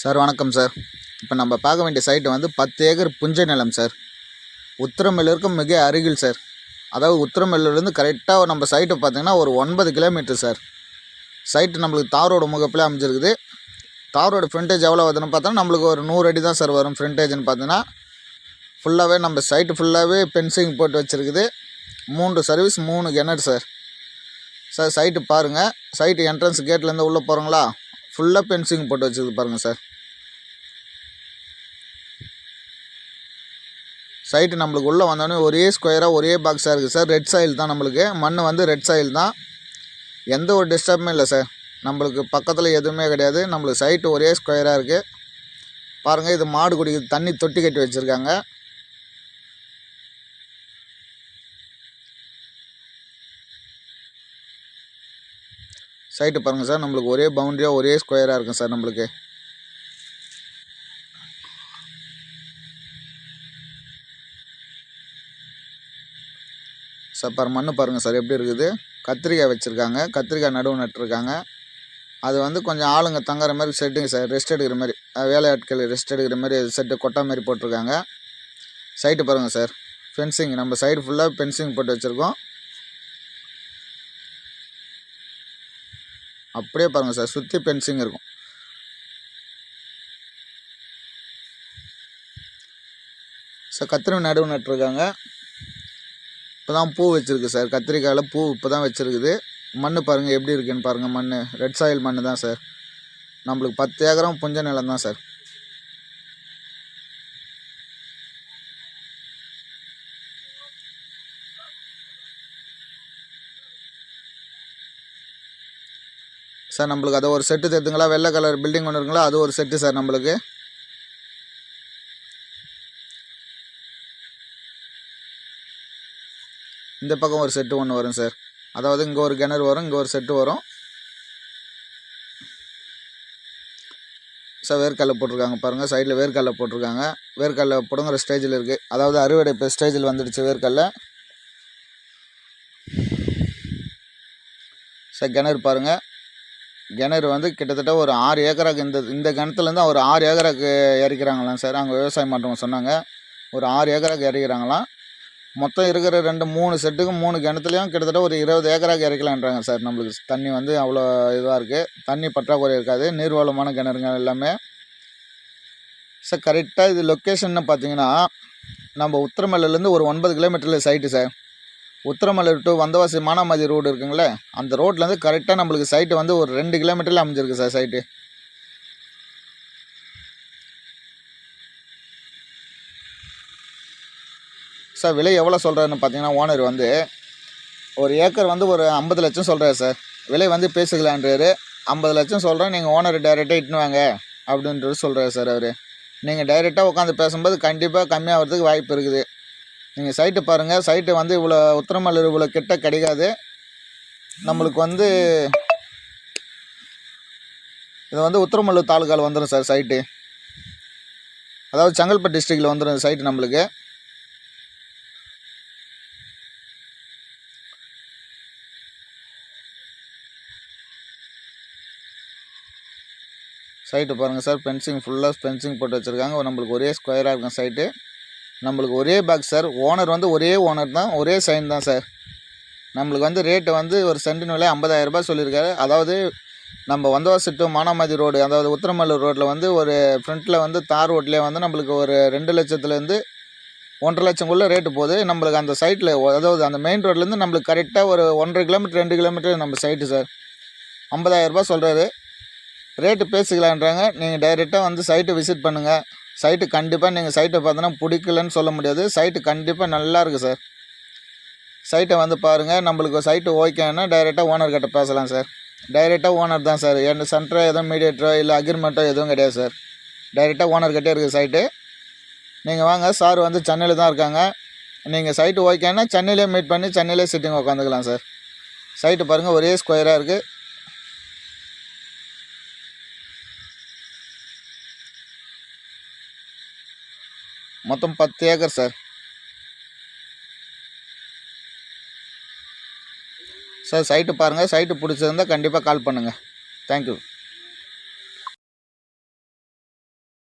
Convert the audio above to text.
Sir வணக்கம் sir. இப்போ நம்ம பார்க்க வேண்டிய சைட்டு வந்து பத்து ஏக்கர் புஞ்சை நிலம் சார். உத்திரமேலூருக்கு மிக அருகில் சார். அதாவது உத்திரமேலூர்லேருந்து கரெக்டாக நம்ம சைட்டை பார்த்தீங்கன்னா ஒரு ஒன்பது கிலோமீட்டர் சார். சைட்டு நம்மளுக்கு தாரோட முகப்பில் அமைஞ்சிருக்குது. தாரோட ஃப்ரண்டேஜ் எவ்வளோ வருதுன்னு பார்த்தோன்னா நம்மளுக்கு ஒரு நூறு அடி தான் சார் வரும் ஃப்ரண்டேஜ்னு பார்த்தீங்கன்னா. ஃபுல்லாகவே நம்ம சைட்டு ஃபுல்லாகவே பென்சிங் போட்டு வச்சுருக்குது. மூன்று சர்வீஸ் மூணு கிணறு சார். சார் சைட்டு பாருங்கள் சைட்டு என்ட்ரன்ஸ் கேட்லேருந்து உள்ளே போகிறோங்களா ஃபுல்லாக பென்சிங் போட்டு வச்சுருக்கு பாருங்கள் சார். சைட்டு நம்மளுக்கு உள்ளே வந்தோடனே ஒரே ஸ்கொயராக ஒரே பாக்ஸாக இருக்குது சார். ரெட் சாயில் தான் நம்மளுக்கு. மண் வந்து ரெட் சாயில் தான். எந்த ஒரு டிஸ்டர்புமே இல்லை சார். நம்மளுக்கு பக்கத்தில் எதுவுமே கிடையாது. நம்மளுக்கு சைட்டு ஒரே ஸ்கொயராக இருக்குது பாருங்கள் இது மாடு குடிக்கு தண்ணி தொட்டி கட்டி வச்சுருக்காங்க. சைட்டு பாருங்கள் சார். நம்மளுக்கு ஒரே பவுண்டரியாக ஒரே ஸ்கொயராக இருக்கும் சார் நம்மளுக்கு. சார் மண் பாருங்கள் சார். எப்படி இருக்குது? கத்திரிக்காய் வச்சுருக்காங்க. கத்திரிக்காய் நடுவு நட்டுருக்காங்க. அது வந்து கொஞ்சம் ஆளுங்க தங்குற மாதிரி செட்டுங்க சார். ரெஸ்ட் எடுக்கிற மாதிரி வேலையாட்கள் வேலை ஆட்கள் ரெஸ்ட் எடுக்கிற மாதிரி செட்டு கொட்டா மாதிரி போட்டிருக்காங்க. சைட்டு பாருங்கள் சார். ஃபென்சிங் நம்ம சைடு ஃபுல்லாக ஃபென்சிங் போட்டு வச்சுருக்கோம். அப்படியே பாருங்கள் சார் சுற்றி பென்சிங் இருக்கும். சார் கத்திரி நடுவு நட்டுருக்காங்க. இப்போ தான் பூ வச்சுருக்கு சார் கத்திரிக்காயில் பூ இப்போ தான் வச்சுருக்குது. மண் பாருங்கள் எப்படி இருக்குன்னு பாருங்கள் மண் ரெட் சாயில் மண் தான் சார். நம்மளுக்கு பத்து ஏக்கரம் புஞ்ச நிலம் தான் சார். சார் நம்மளுக்கு அதை ஒரு செட்டு தெரியுதுங்களா? வெள்ளை கலர் பில்டிங் ஒன்று இருக்குங்களா? அது ஒரு செட்டு சார் நம்மளுக்கு. இந்த பக்கம் ஒரு செட்டு ஒன்று வரும் சார். அதாவது இங்கே ஒரு கிணறு வரும் இங்கே ஒரு செட்டு வரும். சார் வேர்க்கடலை போட்டிருக்காங்க பாருங்கள் சைடில் வேர்க்கடலை போட்டிருக்காங்க. வேர்க்கடலை பிடுங்குற ஸ்டேஜில் இருக்குது அதாவது அறுவடை இப்போ ஸ்டேஜில் வந்துடுச்சு வேர்க்கடலை. சார் கிணறு பாருங்கள் கிணறு வந்து கிட்டத்தட்ட ஒரு ஆறு ஏக்கராக்கு இந்த இந்த கிணத்துலேருந்து ஒரு ஆறு ஏக்கராக்கு இறக்கிறாங்களாம் சார். அங்கே விவசாயம் பண்ணுறவங்க சொன்னாங்க. ஒரு ஆறு ஏக்கராக்கு இறக்கிறாங்களாம் மொத்தம் இருக்கிற ரெண்டு மூணு செட்டுக்கு மூணு கிணத்துலையும் கிட்டத்தட்ட ஒரு இருபது ஏக்கராக்கு இறக்கலான்றாங்க சார். நம்மளுக்கு தண்ணி வந்து அவ்வளோ இதுவாக இருக்குது தண்ணி பற்றாக்குறை இருக்காது. நீர்வளமான கிணறுங்க எல்லாமே. சார் கரெக்டாக இது லொக்கேஷன்னு பார்த்தீங்கன்னா நம்ம உத்திரமலையிலேருந்து ஒரு ஒன்பது கிலோமீட்டரில் site sir. Utharamalai to Vandavasi Manamathi road இருக்குங்களே அந்த ரோட்லேருந்து கரெக்டாக நம்மளுக்கு சைட்டு வந்து ஒரு ரெண்டு கிலோமீட்டரில் அமைஞ்சிருக்கு சார் சைட்டு சார் விலை எவ்வளோ சொல்கிறாருன்னு பார்த்தீங்கன்னா ஓனர் வந்து ஒரு ஏக்கர் வந்து ஒரு ஐம்பது லட்சம் சொல்கிறாரு சார் விலை வந்து பேசுகலான்றாரு. ஐம்பது லட்சம் சொல்கிறேன் நீங்கள் ஓனர் டைரெக்டாக இட்டுன்னு வாங்க அப்படின்றது சொல்கிறாரு சார் அவர். நீங்கள் டைரெக்டாக உட்காந்து பேசும்போது கண்டிப்பாக கம்மியாகிறதுக்கு வாய்ப்பு இருக்குது. நீங்கள் சைட்டு பாருங்கள் சைட்டு வந்து இவ்வளோ உத்திரமல்லூர் இவ்வளோ கிட்ட கிடைக்காது. நம்மளுக்கு வந்து இது வந்து உத்திரமல்லூர் தாலுக்காவில் வந்துடும் சார் சைட்டு அதாவது செங்கல்பட்டு டிஸ்ட்ரிக்டில் வந்துடும் சைட்டு நம்மளுக்கு. சைட்டு பாருங்கள் சார் ஃபென்சிங் ஃபுல்லாக ஃபென்சிங் போட்டு வச்சுருக்காங்க. நம்மளுக்கு ஒரே ஸ்கொயராக இருக்கும் சைட்டு நம்மளுக்கு ஒரே பாக்ஸ் சார் ஓனர் வந்து ஒரே ஓனர் தான் ஒரே சைன் தான் சார் நம்மளுக்கு வந்து ரேட்டு வந்து ஒரு சென்டின் விலை 50000 ரூபாய் சொல்லியிருக்காரு. அதாவது நம்ம வந்தவாசி டு மானாமதி ரோடு அதாவது உத்தரமல்லூர் ரோட்டில் வந்து ஒரு ஃப்ரண்ட்டில் வந்து தார் ரோட்லேயே வந்து நம்மளுக்கு ஒரு ரெண்டு லட்சத்துலேருந்து ஒன்றரை லட்சங்குள்ளே ரேட்டு போகுது. நம்மளுக்கு அந்த சைட்டில் அதாவது அந்த மெயின் ரோட்லேருந்து நம்மளுக்கு கரெக்டாக ஒரு ஒன்றரை கிலோமீட்டர் ரெண்டு கிலோமீட்டர் நம்ம சைட்டு சார் 50000 ரூபாய் சொல்கிறாரு ரேட்டு பேசிக்கலான்றாங்க. நீங்கள் டைரெக்டாக வந்து சைட்டை விசிட் பண்ணுங்கள் சைட்டு கண்டிப்பாக நீங்கள் சைட்டை பார்த்தோன்னா பிடிக்கலன்னு சொல்ல முடியாது. சைட்டு கண்டிப்பாக நல்லா இருக்குது சார் சைட்டை வந்து பாருங்கள் நம்மளுக்கு சைட்டு ஓகேன்னா டைரெக்டாக ஓனர்கிட்ட பேசலாம் சார் டைரெக்டாக ஓனர் தான் சார் எந்த சென்டரோ எதுவும் மீடியேட்டரோ இல்லை அக்ரிமெண்ட்டோ எதுவும் கிடையாது சார் டைரெக்டாக ஓனர்கிட்டே இருக்குது சைட்டு நீங்கள் வாங்க. சார் வந்து சென்னையில் தான் இருக்காங்க. நீங்கள் சைட்டு ஓகேன்னா சென்னையிலே மீட் பண்ணி சென்னையிலே சிட்டிங் உட்காந்துக்கலாம் சார் சைட்டு பாருங்கள் ஒரே ஸ்கொயராக இருக்குது மொத்தம் பத்து ஏக்கர் சார். சார் சைட்டு பாருங்கள் சைட்டு பிடிச்சிருந்தா கண்டிப்பாக கால் பண்ணுங்கள் தேங்க்யூ